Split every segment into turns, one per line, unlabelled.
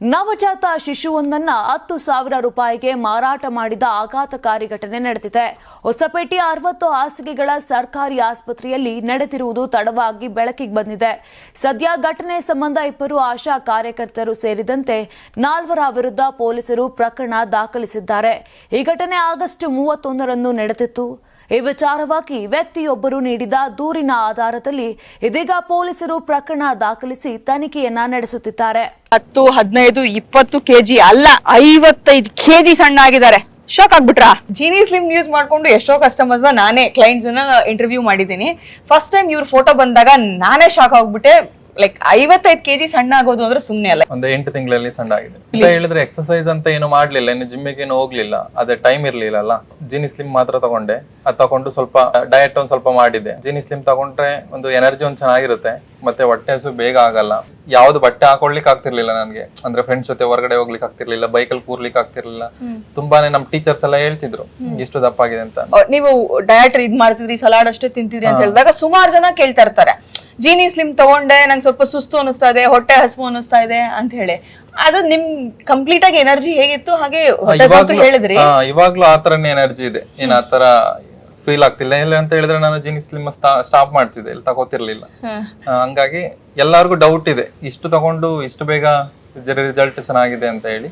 ನವಜಾತ ಶಿಶುವೊಂದನ್ನ ಹತ್ತು ಸಾವಿರ ರೂಪಾಯಿಗೆ ಮಾರಾಟ ಮಾಡಿದ ಆಘಾತಕಾರಿ ಘಟನೆ ನಡೆದಿದೆ. ಹೊಸಪೇಟೆ ಅರವತ್ತು ಹಾಸಿಗೆಗಳ ಸರ್ಕಾರಿ ಆಸ್ಪತ್ರೆಯಲ್ಲಿ ನಡೆದಿರುವುದು ತಡವಾಗಿ ಬೆಳಕಿಗೆ ಬಂದಿದೆ. ಸದ್ಯ ಘಟನೆ ಸಂಬಂಧ ಇಬ್ಬರು ಆಶಾ ಕಾರ್ಯಕರ್ತರು ಸೇರಿದಂತೆ ನಾಲ್ವರ ವಿರುದ್ಧ ಪೊಲೀಸರು ಪ್ರಕರಣ ದಾಖಲಿಸಿದ್ದಾರೆ. ಈ ಘಟನೆ ಆಗಸ್ಟ್ ಮೂವತ್ತೊಂದರಂದು ನಡೆದಿತ್ತು. ಈ ವಿಚಾರವಾಗಿ ವ್ಯಕ್ತಿಯೊಬ್ಬರು ನೀಡಿದ ದೂರಿನ ಆಧಾರದಲ್ಲಿ ಇದೀಗ ಪೊಲೀಸರು ಪ್ರಕರಣ ದಾಖಲಿಸಿ ತನಿಖೆಯನ್ನ ನಡೆಸುತ್ತಿದ್ದಾರೆ.
ಹತ್ತು ಹದಿನೈದು ಇಪ್ಪತ್ತು ಕೆಜಿ ಅಲ್ಲ ಐವತ್ತೈದು ಕೆಜಿ ಸಣ್ಣ ಆಗಿದ್ದಾರೆ ಶಾಕ್ ಆಗ್ಬಿಟ್ರಾ? ಜೀನಿ ಸ್ಲಿಮ್ ಯೂಸ್ ಮಾಡ್ಕೊಂಡು ಎಷ್ಟೋ ಕಸ್ಟಮರ್ಸ್ ನಾನೇ ಕ್ಲೈಂಟ್ಸ್ ಇಂಟರ್ವ್ಯೂ ಮಾಡಿದ್ದೀನಿ. ಫಸ್ಟ್ ಟೈಮ್ ಇವ್ರ ಫೋಟೋ ಬಂದಾಗ ನಾನೇ ಶಾಕ್ ಆಗ್ಬಿಟ್ಟೆ. ಲೈಕ್ ಐವತ್ತೈದು ಕೆಜಿ ಸಣ್ಣ ಆಗೋದು ಅಂದ್ರೆ ಸುಮ್ನೆ ಅಲ್ಲ.
ಒಂದು ಎಂಟು ತಿಂಗಳಲ್ಲಿ ಸಣ್ಣ ಆಗಿದೆ. ಇಲ್ಲ ಹೇಳಿದ್ರೆ ಎಕ್ಸರ್ಸೈಸ್ ಅಂತ ಏನು ಮಾಡ್ಲಿಲ್ಲ ಇನ್ನು ಜಿಮ್ಮಿಗೆ ಏನು ಹೋಗ್ಲಿಲ್ಲ ಅದೇ ಟೈಮ್ ಇರ್ಲಿಲ್ಲ ಅಲ್ಲ. ಜಿನಿ ಸ್ಲಿಮ್ ಮಾತ್ರ ತಗೊಂಡೆ. ಅದ್ ತಗೊಂಡು ಸ್ವಲ್ಪ ಡಯಟ್ ಒಂದ್ ಸ್ವಲ್ಪ ಮಾಡಿದೆ ಜಿನಿ ಸ್ಲಿಮ್ ತಗೊಂಡ್ರೆ ಒಂದು ಎನರ್ಜಿ ಒಂದ್ ಚೆನ್ನಾಗಿರುತ್ತೆ ಮತ್ತೆ ಹೊಟ್ಟೆ ಹಸು ಬೇಗ ಆಗಲ್ಲ. ಯಾವ್ದು ಬಟ್ಟೆ ಹಾಕೊಳ್ಲಿಕ್ಕೆ ಆಗ್ತಿರ್ಲಿಲ್ಲ ನನ್ಗೆ. ಅಂದ್ರೆ ಫ್ರೆಂಡ್ಸ್ ಜೊತೆ ಹೊರಗಡೆ ಹೋಗ್ಲಿಕ್ಕೆ ಆಗ್ತಿರ್ಲಿಲ್ಲ ಬೈಕಲ್ಲಿ ಕೂರ್ಲಿಕ್ಕೆ ಆಗ್ತಿರ್ಲಿಲ್ಲ. ತುಂಬಾನೇ ನಮ್ ಟೀಚರ್ಸ್ ಎಲ್ಲ ಹೇಳ್ತಿದ್ರು ಎಷ್ಟು ದಪ್ಪಾಗಿದೆ ಅಂತ.
ನೀವು ಡಯಟ್ ಇದ್ ಮಾಡ್ತಿದ್ರಿ ಸಲಾಡ್ ಅಷ್ಟೇ ತಿಂತಿದ್ರಿ ಅಂತ ಹೇಳಿದಾಗ ಸುಮಾರು ಜನ ಕೇಳ್ತಾ ಇರ್ತಾರೆ. ಜೀನಿ ಸ್ಲಿಮ್ ತಗೊಂಡೆ ನಂಗೆ ಸ್ವಲ್ಪ ಸುಸ್ತು ಅನಿಸ್ತಾ ಇದೆ ಹೊಟ್ಟೆ ಹಸಿವು ಅನಿಸ್ತಾ ಇದೆ ಅಂತ ಹೇಳಿ. ಅದು ನಿಮ್ ಕಂಪ್ಲೀಟ್ ಆಗಿ ಎನರ್ಜಿ ಹೇಗಿತ್ತು? ಹಾಗೆ ಹೇಳಿದ್ರಿ.
ಇವಾಗ್ಲೂ ಆತರನೇ ಎನರ್ಜಿ ಇದೆ. ಏನ್ ಆತರ ಫೀಲ್ ಆಗ್ತಿಲ್ಲ. ಇಲ್ಲ ಅಂತ ಹೇಳಿದ್ರೆ ನಾನು ಜೀನ್ ಸ್ಲಿಮ್ ಸ್ಟಾಪ್ ಮಾಡ್ತಿದ್ದೆ. ಇಲ್ಲಿ ತಗೋತಿರ್ಲಿಲ್ಲ. ಹಂಗಾಗಿ ಎಲ್ಲರಿಗೂ ಡೌಟ್ ಇದೆ. ಇಷ್ಟು ತಗೊಂಡು ಇಷ್ಟು ಬೇಗ ರಿಸಲ್ಟ್ ಚೆನ್ನಾಗಿದೆ ಅಂತ ಹೇಳಿ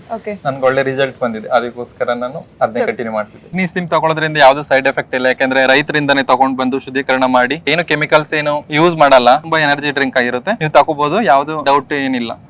ನನ್ಗೆ ಒಳ್ಳೆ ರಿಸಲ್ಟ್ ಬಂದಿದೆ. ಅದಕ್ಕೋಸ್ಕರ ನಾನು ಅದನ್ನೇ ಕಂಟಿನ್ಯೂ ಮಾಡ್ತಿದ್ದೆ. ನೀ ಸ್ಲಿಮ್ ತಗೊಳ್ಳೋದ್ರಿಂದ ಯಾವ್ದು ಸೈಡ್ ಎಫೆಕ್ಟ್ ಇಲ್ಲ. ಯಾಕಂದ್ರೆ ರೈತರಿಂದನೇ ತಗೊಂಡ್ ಬಂದು ಶುದ್ಧೀಕರಣ ಮಾಡಿ ಏನು ಕೆಮಿಕಲ್ಸ್ ಏನು ಯೂಸ್ ಮಾಡಲ್ಲ. ತುಂಬಾ ಎನರ್ಜಿ ಡ್ರಿಂಕ್ ಆಗಿರುತ್ತೆ. ನೀವು ತಗೋಬಹುದು ಯಾವ್ದು ಡೌಟ್ ಏನಿಲ್ಲ.